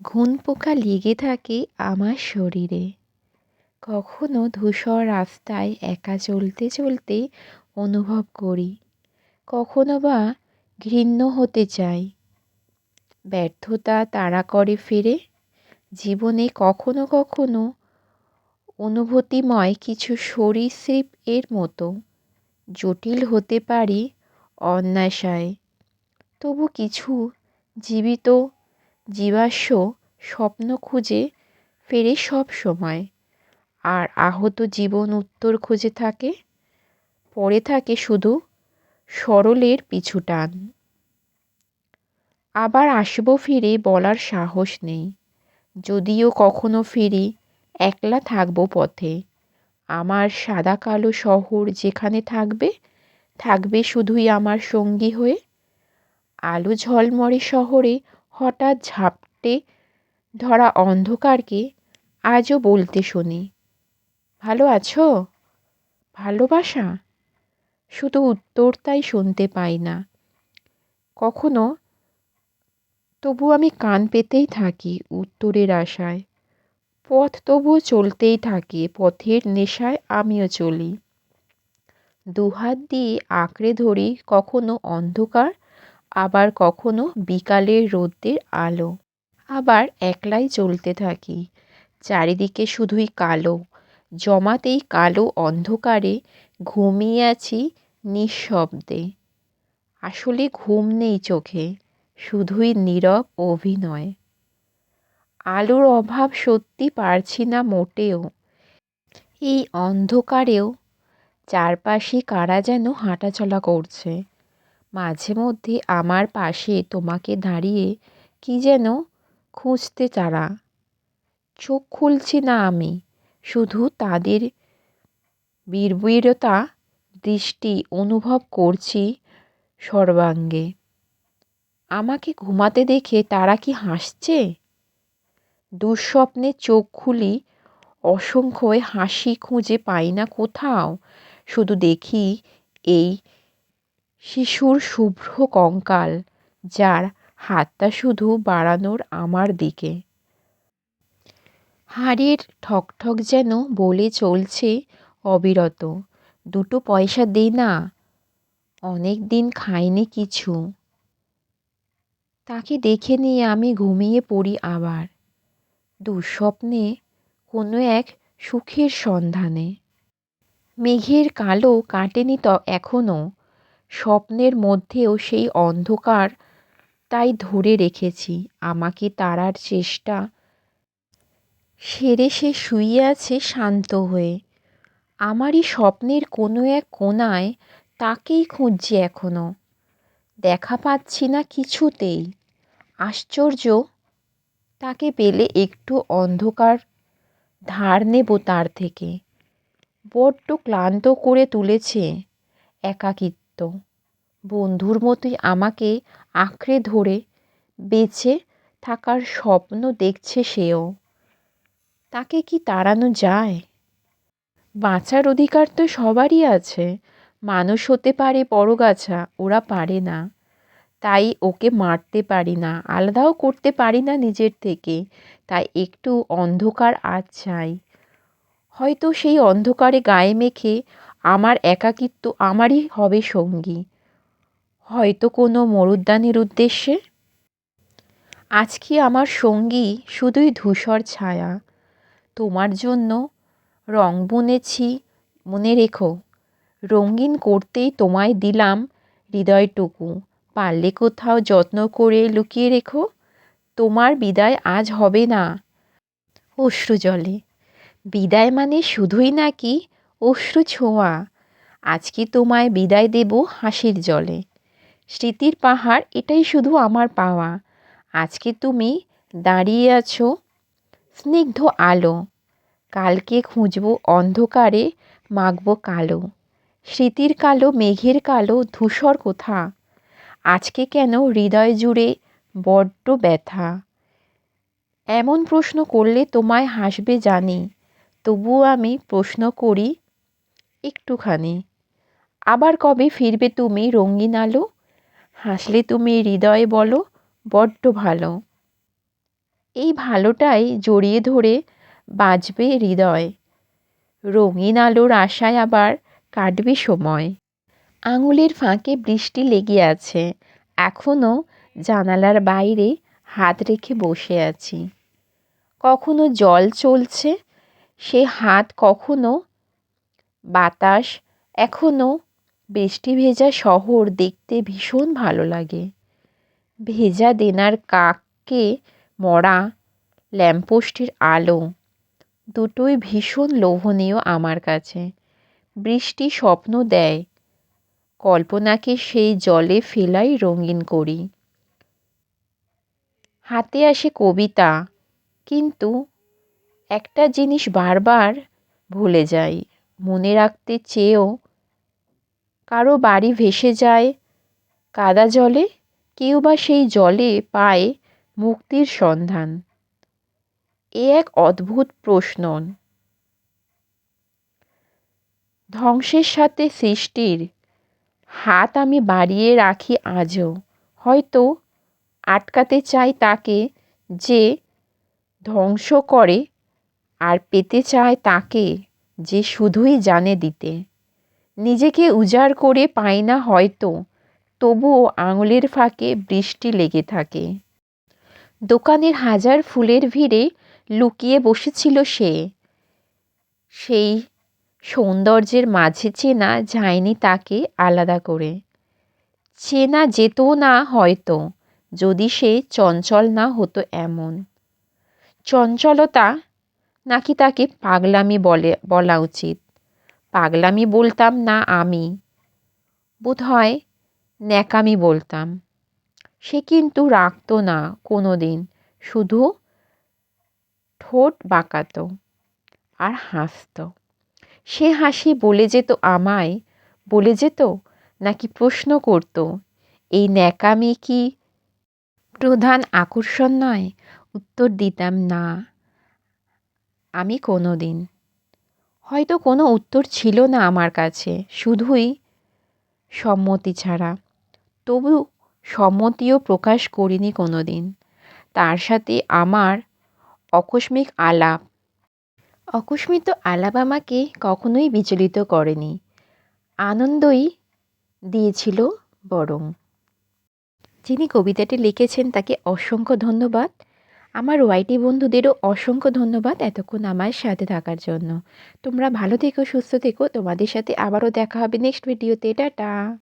ঘুন পোকা লেগে থাকে আমার শরীরে। কখনো ধূসর রাস্তায় একা চলতে চলতে অনুভব করি। কখনো বা ঘৃণ্য হতে চাই। ব্যর্থতা তাড়া করে ফিরে। জীবনে কখনো কখনো অনুভূতিময় কিছু সরীসৃপ এর মতো। জটিল হতে পারি অন্যাশায় তবু কিছু জীবিত জীবাশ্ম স্বপ্ন খুঁজে ফেরে সব সময়। আর আহত জীবন উত্তর খুঁজে থাকে, পড়ে থাকে শুধু সরলের পিছু টান। আবার আসব ফিরে বলার সাহস নেই। যদিও কখনো ফিরি, একলা থাকব পথে। আমার সাদা কালো শহর যেখানে থাকবে থাকবে শুধুই আমার সঙ্গী হয়ে। আলো ঝলমরে শহরে হঠাৎ ঝাপটে ধরা অন্ধকারকে আজও বলতে শুনি। ভালো আছো? ভালোবাসা? শুধু উত্তর তাই শুনতে পাই না। কখনো? তবু আমি কান পেতেই থাকি উত্তরের আশায়। পথ তবুও চলতেই থাকে, পথের নেশায় আমিও চলি। দুহাত দিয়ে আঁকড়ে ধরি কখনো অন্ধকার আবার কখনো বিকালের রোদ্রের আলো। আবার একলাই চলতে থাকি। চারিদিকে শুধুই কালো। জমাতেই কালো অন্ধকারে ঘুমিয়ে আছি নিঃশব্দে। আসলে ঘুম নেই চোখে, শুধুই নীরব অভিনয়। আলোর অভাব সত্যি পারছি না মোটেও। এই অন্ধকারেও চারপাশে কারা যেন হাঁটাচলা করছে। মাঝে মধ্যে আমার পাশে তোমাকে দাঁড়িয়ে কি যেন খুঁজতে তারা। চোখ খুলছি না আমি, শুধু তাদের বীরবীরতা দৃষ্টি অনুভব করছি সর্বাঙ্গে। আমাকে ঘুমাতে দেখে তারা কি হাসছে? দুঃস্বপ্নে চোখ খুলি, অসংখ্য হাসি খুঁজে পাই না কোথাও, শুধু দেখি এই শিশুর শুভ্র কঙ্কাল, যার হাতটা শুধু বাড়ানোর আমার দিকে। হাড়ের ঠকঠক যেন বলে চলছে অবিরত, দুটো পয়সা দে না, অনেক দিন খাইনি কিছু। তাকে দেখে নিয়ে আমি ঘুমিয়ে পড়ি আবার, দুঃস্বপ্নে কোনো এক সুখের সন্ধানে। মেঘের কালো কাটেনি তো এখনও স্বপ্নের মধ্যেও সেই অন্ধকার, তাই ধরে রেখেছি আমাকে তাড়ার চেষ্টা। সেরে সে শুয়ে আছে শান্ত হয়ে। আমারই স্বপ্নের কোনো এক কোনায় তাকেই খুঁজছি এখনও দেখা পাচ্ছি না কিছুতেই। আশ্চর্য, তাকে পেলে একটু অন্ধকার ধার নেব তার থেকে। বড্ড ক্লান্ত করে তুলেছে একাকিত্ব। বন্ধুর মতোই আমাকে আঁকড়ে ধরে বেঁচে থাকার স্বপ্ন দেখছে সেও। তাকে কি তাড়ানো যায়? বাঁচার অধিকার তো সবারই আছে। মানুষ হতে পারে পরগাছা, ওরা পারে না। তাই ওকে মারতে পারি না, আলাদাও করতে পারি না নিজের থেকে। তাই একটু অন্ধকার আজ চাই। হয়তো সেই অন্ধকারে গায়ে মেখে আমার একাকিত্ব আমারই হবে সঙ্গী। হয়তো কোনো মরুদ্যানের উদ্দেশ্যে? আজকে আমার সঙ্গী শুধুই ধূসর ছায়া? তোমার জন্য রং বুনেছি, মনে রেখো। রঙিন করতেই তোমায় দিলাম হৃদয়টুকু। পারলে কোথাও যত্ন করে লুকিয়ে রেখো। তোমার বিদায় আজ হবে না। অশ্রু জলে। বিদায় মানে শুধুই নাকি অশ্রু ছোঁয়া আজকে তোমায় বিদায় দেব হাসির জলে? স্মৃতির পাহাড় এটাই শুধু আমার পাওয়া। আজকে তুমি দাঁড়িয়ে আছো? স্নিগ্ধ আলো, কালকে খুঁজব অন্ধকারে মাখব কালো। স্মৃতির কালো, মেঘের কালো, ধূসর কোথা? আজকে কেন হৃদয় জুড়ে বড্ড ব্যথা? এমন প্রশ্ন করলে তোমায় হাসবে জানি, তবুও আমি প্রশ্ন করি একটুখানি। আবার কবে ফিরবে তুমি, রঙিন আলো? হাসলে তুমি হৃদয়ে বলো, বড্ড ভালো। এই ভালোটাই জড়িয়ে ধরে বাঁচবে হৃদয়। রঙিন আলোর আশায় আবার কাটবে সময়। আঙুলের ফাঁকে বৃষ্টি লেগে আছে। এখনও জানালার বাইরে হাত রেখে বসে আছি। কখনো জল চলছে, সে হাত কখনো বাতাস এখনও বৃষ্টি ভেজা শহর দেখতে ভীষণ ভালো লাগে। ভেজা দেনার কাককে মরা ল্যাম্পপোস্টের আলো, দুটোই ভীষণ লোভনীয় আমার কাছে। বৃষ্টি স্বপ্ন দেয়, কল্পনাকে সেই জলে ফেলাই রঙিন করি। হাতে আসে কবিতা, কিন্তু একটা জিনিস বারবার ভুলে যাই। মনে রাখতে চেয়েও কারও বাড়ি ভেসে যায় কাদা জলে, কেউ বা সেই জলে পায় মুক্তির সন্ধান। এ এক অদ্ভুত প্রশ্ন। ধ্বংসের সাথে সৃষ্টির হাত আমি বাড়িয়ে রাখি আজও। হয়তো আটকাতে চাই তাকে যে ধ্বংস করে আর পেতে চায় তাকে। যে শুধুই জানে দিতে। নিজেকে উজাড় করে পায় না হয়তো, তবুও আঙুলের ফাঁকে বৃষ্টি লেগে থাকে। দোকানের হাজার ফুলের ভিড়ে লুকিয়ে বসেছিল সে। সেই সৌন্দর্যের মাঝে চেনা যায়নি তাকে আলাদা করে। চেনা যেত না হয়তো, যদি সে চঞ্চল না হতো এমন। চঞ্চলতা নাকি তাকে পাগলামি বলে, বলা উচিত? পাগলামি বলতাম না আমি। বোধ হয় ন্যাকামি বলতাম। সে কিন্তু রাখতো না কোনো দিন শুধু ঠোঁট বাঁকাতো আর হাসতো। সে হাসি বলে যেত আমায়, বলে যেত নাকি প্রশ্ন করত, এই ন্যাকামি কি প্রধান আকর্ষণ নয়? উত্তর দিতাম না। আমি কোনো দিন হয়তো কোনো উত্তর ছিল না আমার কাছে, শুধুই সম্মতি ছাড়া। তবু সম্মতিও প্রকাশ করিনি কোনো দিন তার সাথে আমার আকস্মিক আলাপ। অকস্মিত আলাপ আমাকে কখনোই বিচলিত করেনি। আনন্দই দিয়েছিল বরং। যিনি কবিতাটি লিখেছেন তাকে অসংখ্য ধন্যবাদ। আমার ওয়াইটি বন্ধুদেরও অসংখ্য ধন্যবাদ এতক্ষণ আমার সাথে থাকার জন্য। তোমরা ভালো থেকো, সুস্থ থেকো। তোমাদের সাথে আবারও দেখা হবে নেক্সট ভিডিওতে। টাটা।